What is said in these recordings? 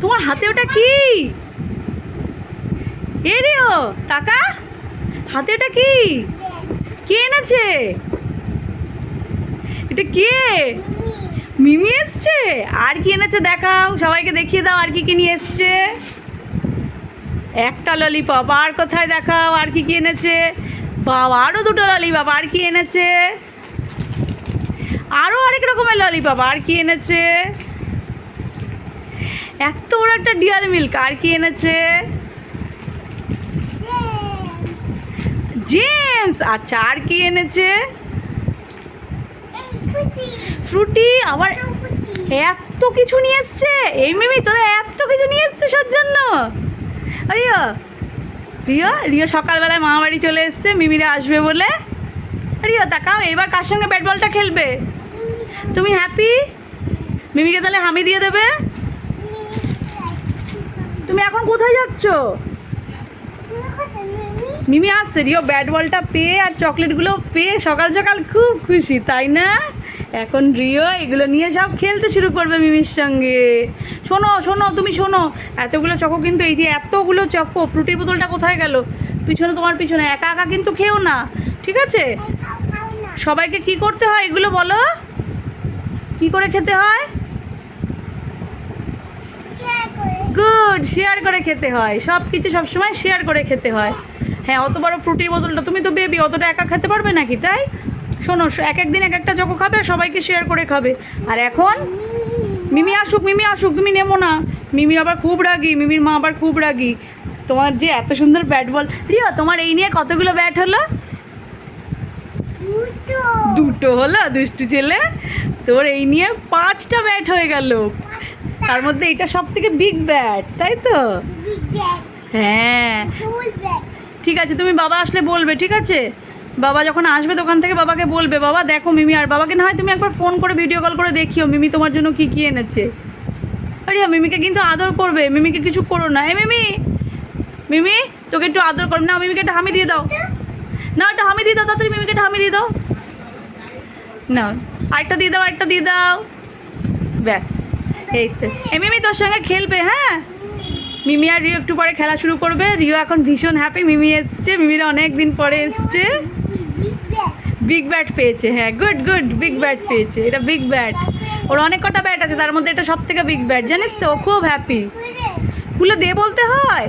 তোমার হাতে ওটা কি? এ রিও টাকা হাতে ওটা কি? কে এনেছে? এটা কে? মিমি এসছে? আর কি এনেছে দেখাও, সবাইকে দেখিয়ে দাও, আর কি কি নিয়ে এসছে? একটা ললিপপ আর কোথায় দেখাও, আর কি কি এনেছে? বাবা আরও দুটো ললিপপ আর কি এনেছে? আরও আরেক রকমের ললিপপ আর কি এনেছে? এত বড় একটা ডিয়ার মিল্ক আর কি এনেছে? জেমস আচ্ছা আর কি এনেছে? ফ্রুটি আবার এত কিছু নিয়ে এসছে? এই মিমি, তোরা এত কিছু নিয়ে এসছিস ওর জন্য? রিও রিও রিও সকালবেলায় মামা বাড়ি চলে এসছে, মিমিরা আসবে বলে। রিও তাকাও, এবার কার সঙ্গে ব্যাট বলটা খেলবে? তুমি হ্যাপি মিমিকে তাহলে হামি দিয়ে দেবে? তুমি এখন কোথায় যাচ্ছ? মিমি আসছে, রিও ব্যাট বলটা পেয়ে আর চকলেটগুলো পেয়ে সকাল সকাল খুব খুশি, তাই না? এখন রিও এগুলো নিয়ে সব খেলতে শুরু করবে মিমির সঙ্গে। শোনো শোনো, তুমি শোনো, এতগুলো চকো কিন্তু এই যে এতগুলো চকো, ফ্রুটির বোতলটা কোথায় গেল? পিছনে তোমার পিছনে, একা একা কিন্তু খেও না, ঠিক আছে? সবাইকে কি করতে হয় এগুলো বলো? কি করে খেতে হয় গুড শেয়ার করে খেতে হয়। সব কিছু সবসময় শেয়ার করে খেতে হয়। হ্যাঁ অত বড় ফ্রুটির বোতলটা তুমি তো বেবি অতটা একা খেতে পারবে নাকি তাই? শোনো এক একদিন এক একটা চকো খাবে আর সবাইকে শেয়ার করে খাবে। আর এখন মিমি আসুক মিমি আসুক তুমি নেমো না। মিমির আবার খুব রাগি মিমির মা আবার খুব রাগি। তোমার যে এত সুন্দর ব্যাট বল রিয়া তোমার এই নিয়ে কতগুলো ব্যাট হলো? দুটো। হলো দুষ্টু ছেলে। তোর এই নিয়ে পাঁচটা ব্যাট হয়ে গেল। তার মধ্যে এটা সব থেকে বিগ ব্যাট তাই তো? হ্যাঁ। ঠিক আছে তুমি বাবা আসলে বলবে ঠিক আছে? বাবা যখন আসবে দোকান থেকে বাবাকে বলবে বাবা দেখো মিমি আর বাবাকে না হয় তুমি একবার ফোন করে ভিডিও কল করে দেখিও মিমি তোমার জন্য কি কি এনেছে। আরে মিমিকে কিন্তু আদর করবে মিমিকে কিছু করো না। এ মিমি মিমি তোকে একটু আদর করবে না মিমিকে একটা হামি দিয়ে দাও। না একটা হামি দিয়ে দাও তাড়াতাড়ি মিমিকে একটা হামি দিয়ে দাও। না আরেকটা দিয়ে দাও আরেকটা দিয়ে দাও। ব্যাস। এই তো। এ, মিমি, তোর সঙ্গে খেলবে হ্যাঁ? মিমি আর রিও একটু পরে খেলা শুরু করবে। রিও এখন ভীষণ হ্যাপি মিমি এসছে, মিমিরা অনেক দিন পরে এসছে। বিগ ব্যাট পেয়েছে হ্যাঁ গুড গুড বিগ ব্যাট পেয়েছে। এটা বিগ ব্যাট ওর অনেক কটা ব্যাট আছে, তার মধ্যে এটা সব থেকে বিগ ব্যাট জানিস তো, ও খুব হ্যাপি খুলে দে বলতে হয়?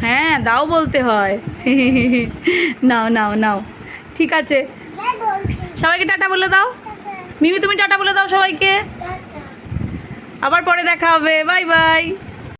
হ্যাঁ দাও বলতে হয়। নাও নাও নাও। ঠিক আছে। সবাইকে টাটা বলে দাও। মিমি, তুমি টাটা বলে দাও সবাইকে। আবার পরে দেখা হবে। Bye bye.